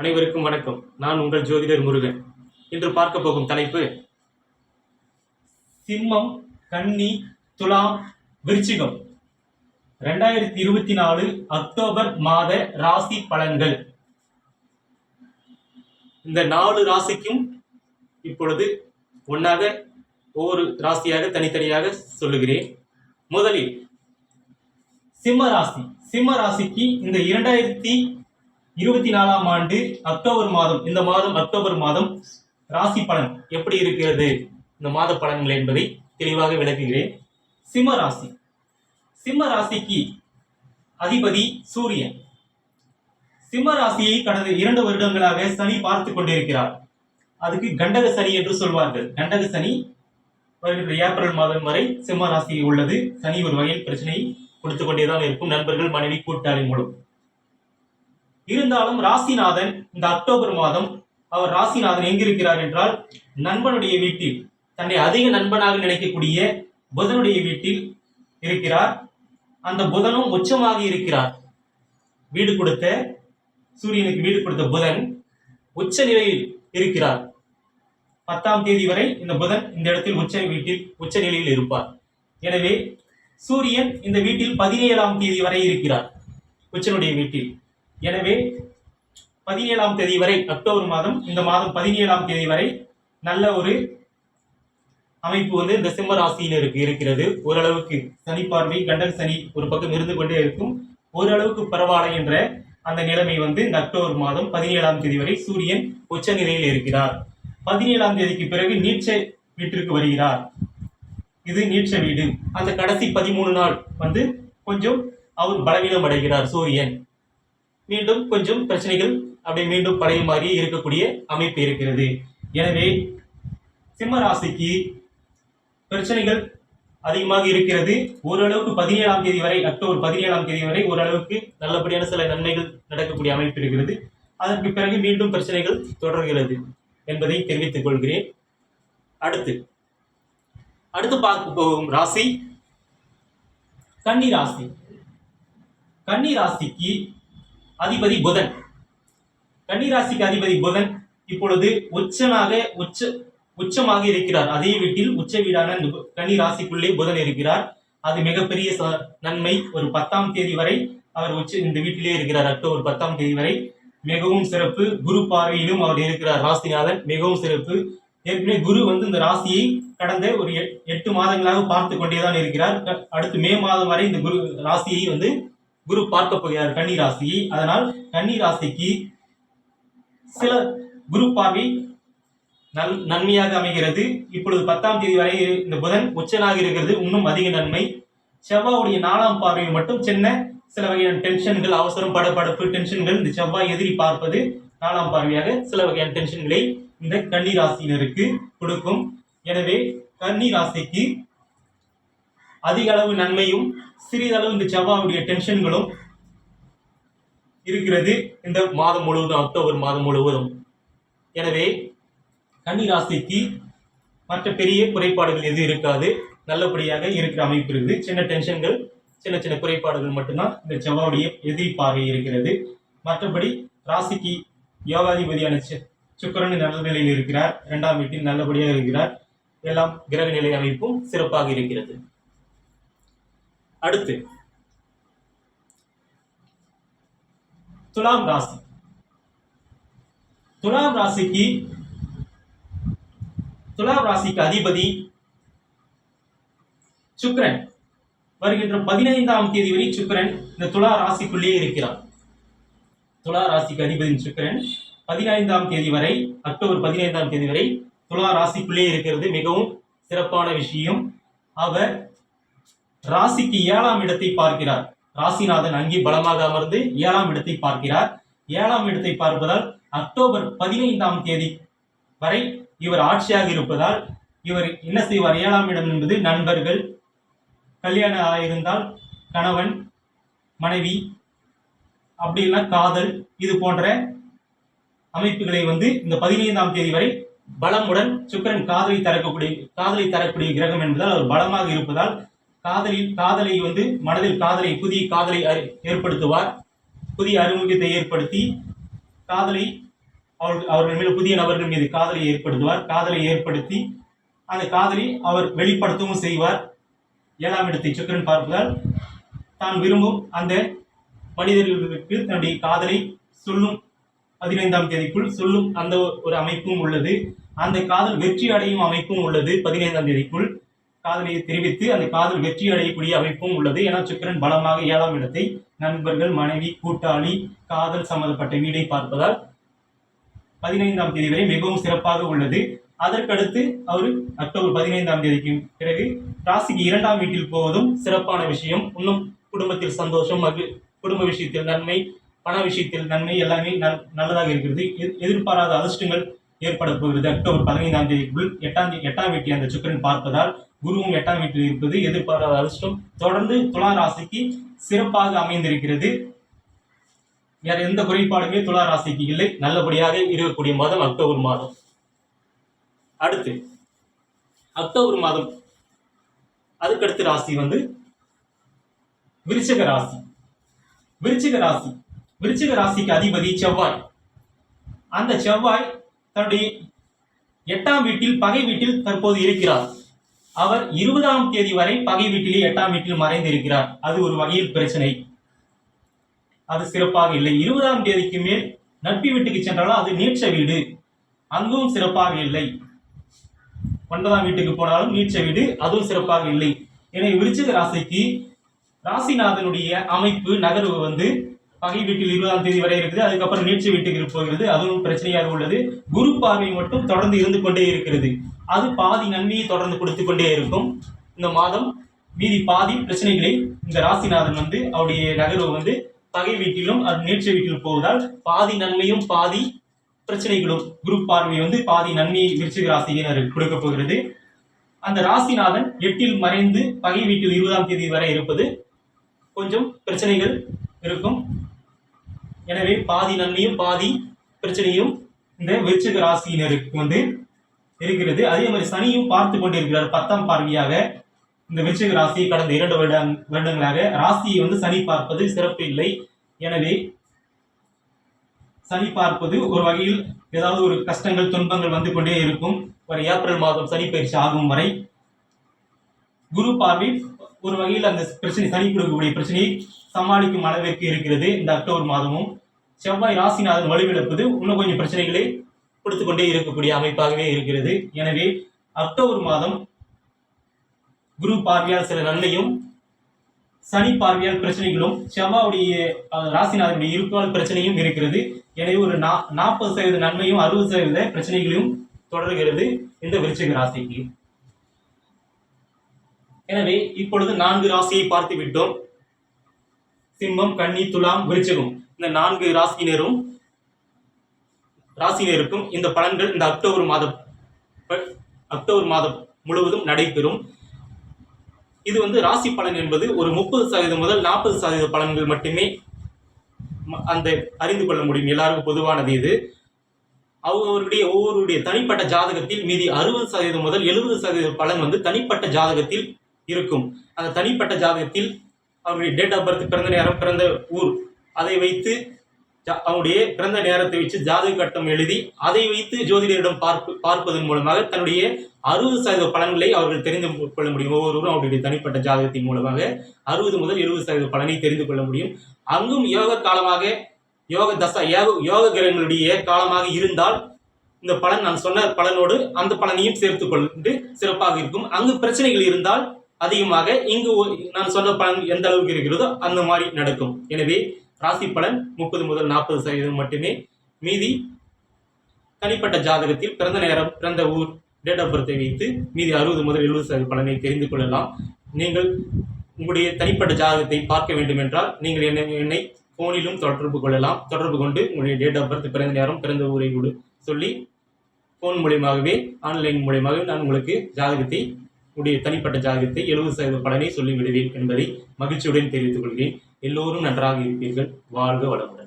அனைவருக்கும் வணக்கம். நான் உங்கள் ஜோதிடர் முருகன். இன்று பார்க்க போகும் தலைப்பு சிம்மம் கன்னி துலாம் விருச்சிகம். ரெண்டாயிரத்தி இருபத்தி நாலு அக்டோபர் மாத ராசி பலன்கள். இந்த நாலு ராசிக்கும் இப்பொழுது ஒன்றாக ஒவ்வொரு ராசியாக தனித்தனியாக சொல்லுகிறேன். முதலில் சிம்ம ராசி. சிம்ம ராசிக்கு இந்த இரண்டாயிரத்தி இருபத்தி நாலாம் ஆண்டு அக்டோபர் மாதம் இந்த மாதம் அக்டோபர் மாதம் ராசி பலன் எப்படி இருக்கிறது? இந்த மாத பலன்கள் என்பதை தெளிவாக விளக்குகிறேன். சிம்ம ராசி. சிம்ம ராசிக்கு அதிபதி சூரியன். சிம்ம ராசியை கடந்த இரண்டு வருடங்களாக சனி பார்த்து கொண்டிருக்கிறார். அதுக்கு கண்டக சனி என்று சொல்வார்கள். கண்டக சனி வருகின்ற ஏப்ரல் மாதம் வரை சிம்ம ராசி உள்ளது. சனி ஒரு வகையில் பிரச்சனையை கொடுத்து கொண்டேதான் இருக்கும். நண்பர்கள் மனைவி கூட்டாளி மூலம். இருந்தாலும் ராசிநாதன் இந்த அக்டோபர் மாதம் அவர் ராசிநாதன் எங்கிருக்கிறார் என்றால் நண்பனுடைய வீட்டில் தன்னை அதிக நண்பனாக நினைக்கக்கூடிய புதனுடைய வீட்டில் இருக்கிறார். அந்த புதனும் உச்சமாக இருக்கிறார். வீடு கொடுத்த சூரியனுக்கு வீடு கொடுத்த புதன் உச்ச நிலையில் இருக்கிறார். பத்தாம் தேதி வரை இந்த புதன் இந்த இடத்தில் உச்ச வீட்டில் உச்ச நிலையில் இருப்பார். எனவே சூரியன் இந்த வீட்டில் பதினேழாம் தேதி வரை இருக்கிறார். உச்சனுடைய வீட்டில். எனவே பதினேழாம் தேதி வரை அக்டோபர் மாதம் இந்த மாதம் பதினேழாம் தேதி வரை நல்ல ஒரு அமைப்பு வந்து இந்த சிம்ம ராசியினருக்கு இருக்கிறது. ஓரளவுக்கு சனி பார்வை கண்டக சனி ஒரு பக்கம் இருந்து கொண்டே இருக்கும். ஓரளவுக்கு பரவாயில்லை என்ற அந்த நிலைமை வந்து இந்த அக்டோபர் மாதம் பதினேழாம் தேதி வரை சூரியன் உச்ச நிலையில் இருக்கிறார். பதினேழாம் தேதிக்கு பிறகு நீச்ச வீட்டிற்கு வருகிறார். இது நீச்ச வீடு. அந்த கடைசி பதிமூணு நாள் வந்து கொஞ்சம் அவர் பலவீனம் அடைகிறார் சூரியன். மீண்டும் கொஞ்சம் பிரச்சனைகள் அப்படியே மீண்டும் பழைய மாதிரி இருக்கக்கூடிய அமைப்பு இருக்கிறது. எனவே சிம்ம ராசிக்கு பிரச்சனைகள் அதிகமாக இருக்கிறது. ஓரளவுக்கு பதினேழாம் தேதி வரை அக்டோபர் பதினேழாம் தேதி வரை ஓரளவுக்கு நல்லபடியான சில நன்மைகள் நடக்கக்கூடிய அமைப்பு இருக்கிறது. அதற்கு பிறகு மீண்டும் பிரச்சனைகள் தொடர்கிறது என்பதை தெரிவித்துக் கொள்கிறேன். அடுத்து அடுத்து பார்க்க போகும் ராசி கன்னி ராசி. கன்னி ராசிக்கு அதிபதி புதன். கன்னிராசிக்கு அதிபதி புதன் இப்பொழுது உச்சனாக உச்ச உச்சமாக இருக்கிறார். அதே வீட்டில் உச்ச வீடான இந்த புதன் இருக்கிறார். அது மிகப்பெரிய ச- நன்மை. ஒரு பத்தாம் தேதி வரை அவர் உச்ச இந்த வீட்டிலே இருக்கிறார். அக்டோபர் பத்தாம் தேதி வரை மிகவும் சிறப்பு. குரு பார்வையிலும் அவர் இருக்கிறார். ராசிநாதன் மிகவும் சிறப்பு. ஏற்கனவே குரு வந்து இந்த ராசியை கடந்த ஒரு எட்- எட்டு மாதங்களாக பார்த்து கொண்டேதான் இருக்கிறார். க- அடுத்து மே மாதம் வரை இந்த குரு ராசியை வந்து குரு பார்க்க போகிறார் கன்னி ராசியை அதனால் கன்னி ராசிக்கு சில குரு பார்வை நல் நன்மையாக அமைகிறது. இப்பொழுது பத்தாம் தேதி வரை இந்த புதன் உச்சனாக இருக்கிறது. இன்னும் அதிக நன்மை. செவ்வாவுடைய நாலாம் பார்வையில் மட்டும் சின்ன சில வகையான டென்ஷன்கள் அவசரம் படப்படப்பு டென்ஷன்கள் இந்த செவ்வாய் எதிரி பார்ப்பது நாலாம் பார்வையாக சில வகையான டென்ஷன்களை இந்த கன்னி ராசியினருக்கு கொடுக்கும். எனவே கன்னி ராசிக்கு அதிக அளவு நன்மையும் சிறிதளவு இந்த செவ்வாவுடைய டென்ஷன்களும் இருக்கிறது இந்த மாதம் முழுவதும் அக்டோபர் மாதம் முழுவதும். எனவே கன்னி ராசிக்கு மற்ற பெரிய குறைபாடுகள் எதுவும் இருக்காது. நல்லபடியாக இருக்கிற அமைப்பு இருக்குது. சின்ன டென்ஷன்கள் சின்ன சின்ன குறைபாடுகள் மட்டும்தான் இந்த செவ்வாவுடைய எதிரி பார்வை இருக்கிறது. மற்றபடி ராசிக்கு யோகாதிபதியான சுக்கரன் நல்ல நிலையில் இருக்கிறார். இரண்டாம் வீட்டில் நல்லபடியாக இருக்கிறார். எல்லாம் கிரக நிலை அமைப்பும் சிறப்பாக இருக்கிறது. அடுத்து துலாம் ராசி. துலாம் ராசிக்கு துலாம் ராசிக்கு அதிபதி சுக்கிரன். வருகின்ற பதினைந்தாம் தேதி வரை சுக்கிரன் இந்த துலா ராசிக்குள்ளேயே இருக்கிறார். துலா ராசிக்கு அதிபதி சுக்கிரன் பதினைந்தாம் தேதி வரை அக்டோபர் பதினைந்தாம் தேதி வரை துலா ராசிக்குள்ளே இருக்கிறது. மிகவும் சிறப்பான விஷயம். அவர் ராசிக்கு ஏழாம் இடத்தை பார்க்கிறார். ராசிநாதன் அங்கே பலமாக அமர்ந்து ஏழாம் இடத்தை பார்க்கிறார். ஏழாம் இடத்தை பார்ப்பதால் அக்டோபர் பதினைந்தாம் தேதி வரை இவர் ஆட்சியாக இருப்பதால் இவர் என்ன செய்வார்? ஏழாம் இடம் என்பது நண்பர்கள் கல்யாணம் ஆயிருந்தால் கணவன் மனைவி அப்படி இல்லைன்னா காதல் இது போன்ற அமைப்புகளை வந்து இந்த பதினைந்தாம் தேதி வரை பலமுடன் சுக்கிரன் காதலை தரக்கூடிய காதலை தரக்கூடிய கிரகம் என்பதால் அவர் பலமாக இருப்பதால் காதலில் காதலை வந்து மனதில் காதலை புதிய காதலை அறி- ஏற்படுத்துவார். புதிய அறிமுகத்தை ஏற்படுத்தி காதலை அவர்கள் அவர்கள் மீது புதிய நபர்கள் மீது காதலை ஏற்படுத்துவார். காதலை ஏற்படுத்தி அந்த காதலை அவர் வெளிப்படுத்தவும் செய்வார். ஏழாம் இடத்தை சுக்கரன் பார்ப்பதால் தான் விரும்பும் அந்த மனிதர்களுக்கு தன்னுடைய காதலை சொல்லும் பதினைந்தாம் தேதிக்குள் சொல்லும் அந்த ஒரு அமைப்பும் உள்ளது. அந்த காதல் வெற்றி அடையும் அமைப்பும் உள்ளது பதினைந்தாம் தேதிக்குள். காதலியை தெரிவித்து அந்த காதல் வெற்றி அடையக்கூடிய அமைப்பும் உள்ளது. ஏன்னா சுக்கிரன் பலமாக ஏழாம் இடத்தை நண்பர்கள் மனைவி கூட்டாளி காதல் சம்பந்தப்பட்ட வீடை பார்ப்பதால் பதினைந்தாம் தேதி வரை மிகவும் சிறப்பாக உள்ளது. அதற்கடுத்து அவர் அக்டோபர் பதினைந்தாம் தேதிக்கு பிறகு ராசிக்கு இரண்டாம் வீட்டில் போவதும் சிறப்பான விஷயம். இன்னும் குடும்பத்தில் சந்தோஷம் குடும்ப விஷயத்தில் நன்மை பண விஷயத்தில் நன்மை எல்லாமே நல்- நல்லதாக இருக்கிறது. எதிர்பாராத அதிர்ஷ்டங்கள் ஏற்பட போகிறது. அக்டோபர் பதினைந்தாம் தேதிக்குள் எட்டாம் எட்டாம் வீட்டை அந்த சுக்கிரன் பார்ப்பதால் குருவும் எட்டாம் வீட்டில் இருப்பது எதிர்பாராத அதிர்ஷ்டம். தொடர்ந்து துலா ராசிக்கு சிறப்பாக அமைந்திருக்கிறது. வேற எந்த குறைபாடுமே துலா ராசிக்கு இல்லை. நல்லபடியாக இருக்கக்கூடிய மாதம் அக்டோபர் மாதம். அடுத்து அக்டோபர் மாதம் அதுக்கடுத்த ராசி வந்து விருச்சக ராசி. விருச்சிக ராசி. விருச்சிக ராசிக்கு அதிபதி செவ்வாய். அந்த செவ்வாய் தன்னுடைய எட்டாம் வீட்டில் பகை வீட்டில் தற்போது இருக்கிறார். அவர் இருபதாம் தேதி வரை பகை வீட்டிலே எட்டாம் வீட்டில் மறைந்திருக்கிறார். அது ஒரு வகையில் பிரச்சனை. அது சிறப்பாக இல்லை. இருபதாம் தேதிக்கு மேல் நட்பு வீட்டுக்கு சென்றாலும் அது நீட்ச வீடு. அங்கும் சிறப்பாக இல்லை. ஒன்பதாம் வீட்டுக்கு போனாலும் நீட்ச வீடு அதுவும் சிறப்பாக இல்லை. எனவே விருச்சிக ராசிக்கு ராசிநாதனுடைய அமைப்பு நகர்வு வந்து பகை வீட்டில் இருபதாம் தேதி வரை இருக்குது. அதுக்கப்புறம் நீட்சி வீட்டுக்கு போகிறது. அதுவும் பிரச்சனையாக உள்ளது. குரு பார்வை மட்டும் தொடர்ந்து இருந்து கொண்டே இருக்கிறது. அது பாதி நன்மையை தொடர்ந்து கொடுத்து கொண்டே இருக்கும். இந்த மாதம் மீதி பாதி பிரச்சனைகளை இந்த ராசிநாதன் வந்து அவருடைய நகர்வு வந்து பகை வீட்டிலும் அது நேற்று வீட்டில் போவதால் பாதி நன்மையும் பாதி பிரச்சனைகளும் குரு பார்வை வந்து பாதி நன்மையை விருச்சிக ராசியினருக்கு கொடுக்க போகிறது. அந்த ராசிநாதன் எட்டில் மறைந்து பகை வீட்டில் இருபதாம் தேதி வரை இருப்பது கொஞ்சம் பிரச்சனைகள் இருக்கும். எனவே பாதி நன்மையும் பாதி பிரச்சனையும் இந்த விருச்சிக ராசியினருக்கு வந்து இருக்கிறது. அதே மாதிரி சனியும் பார்த்து கொண்டிருக்கிறார் பத்தாம் பார்வையாக. இந்த விருச்சிக ராசியை கடந்த இரண்டு வருட வருடங்களாக ராசியை வந்து சனி பார்ப்பது சிறப்பு இல்லை. எனவே சனி பார்ப்பது ஒரு வகையில் ஏதாவது ஒரு கஷ்டங்கள் துன்பங்கள் வந்து கொண்டே இருக்கும். ஒரு ஏப்ரல் மாதம் சனி பயிற்சி ஆகும் வரை. குரு பார்வை ஒரு வகையில் அந்த பிரச்சனை சனி கொடுக்கக்கூடிய பிரச்சனையை சமாளிக்கும் அளவிற்கு இருக்கிறது இந்த அக்டோபர் மாதமும். செவ்வாய் ராசிநாதன் வலுவிழப்பது இன்னும் கொஞ்சம் பிரச்சனைகளை கொடுத்து கொண்டே இருக்கக்கூடிய அமைப்பாகவே இருக்கிறது. எனவே அக்டோபர் மாதம் குரு பார்வையால் சில நன்மையும் சனி பார்வையால் பிரச்சனைகளும் செவ்வாவுடைய ராசிநாதனுடைய இருப்பால் பிரச்சனையும் இருக்கிறது. எனவே ஒரு நா நாற்பது சதவீத நன்மையும் அறுபது சதவீத பிரச்சனைகளையும் தொடர்கிறது இந்த விருச்சிக ராசிக்கு. எனவே இப்பொழுது நான்கு ராசியை பார்த்து விட்டோம் சிம்மம் கன்னி துலாம் விருச்சகம். இந்த நான்கு ராசியினரும் ராசியினருக்கும் இந்த பலன்கள் இந்த அக்டோபர் மாதம் அக்டோபர் மாதம் முழுவதும் நடைபெறும். இது வந்து ராசி பலன் என்பது ஒரு முப்பது சதவீதம் முதல் நாற்பது சதவீத பலன்கள் மட்டுமே ம- அந்த அறிந்து கொள்ள முடியும். எல்லாருக்கும் பொதுவானது இது. அவர்களுடைய ஒவ்வொருடைய தனிப்பட்ட ஜாதகத்தில் மீதி அறுபது சதவீதம் முதல் எழுபது சதவீத பலன் வந்து தனிப்பட்ட ஜாதகத்தில் இருக்கும். அந்த தனிப்பட்ட ஜாதகத்தில் அவருடைய டேட் ஆஃப் பர்த் பிறந்த நேரம் பிறந்த ஊர் அதை வைத்து அவனுடைய பிறந்த நேரத்தை வச்சு ஜாதக கட்டம் எழுதி அதை வைத்து ஜோதிடரிடம் பார்ப்பு பார்ப்பதன் மூலமாக தன்னுடைய அறுபது சதவீத பலன்களை அவர்கள் தெரிந்து கொள்ள முடியும். ஒவ்வொருவரும் அவருடைய தனிப்பட்ட ஜாதகத்தின் மூலமாக அறுபது முதல் எழுபது சதவீத பலனை தெரிந்து கொள்ள முடியும். அங்கும் யோக காலமாக யோக தசா யோக யோக கிரகங்களுடைய காலமாக இருந்தால் இந்த பலன் நான் சொன்ன பலனோடு அந்த பலனையும் சேர்த்து கொண்டு சிறப்பாக இருக்கும். அங்கு பிரச்சனைகள் இருந்தால் அதிகமாக இங்கு நான் சொன்ன பலன் எந்த அளவுக்கு இருக்கிறதோ அந்த மாதிரி நடக்கும். எனவே ராசி பலன் முப்பது முதல் நாற்பது சதவீதம் மட்டுமே. மீதி தனிப்பட்ட ஜாதகத்தில் பிறந்த நேரம் பிறந்த ஊர் டேட் ஆஃப் பர்த்தை வைத்து மீதி அறுபது முதல் எழுபது சதவீத பலனை தெரிந்து கொள்ளலாம். நீங்கள் உங்களுடைய தனிப்பட்ட ஜாதகத்தை பார்க்க வேண்டும் என்றால் நீங்கள் என்னை என்னை ஃபோனிலும் தொடர்பு கொள்ளலாம். தொடர்பு கொண்டு உங்களுடைய டேட் ஆஃப் பர்த் பிறந்த நேரம் பிறந்த ஊரை கூட சொல்லி ஃபோன் மூலியமாகவே ஆன்லைன் மூலியமாகவே நான் உங்களுக்கு ஜாதகத்தை உடைய தனிப்பட்ட ஜாதகத்தை எழுபது சதவீத பலனை சொல்லிவிடுவேன் என்பதை மகிழ்ச்சியுடன் தெரிவித்துக் கொள்கிறேன். எல்லோரும் நன்றாக இருப்பீர்கள். வாழ்க வளமுடன்.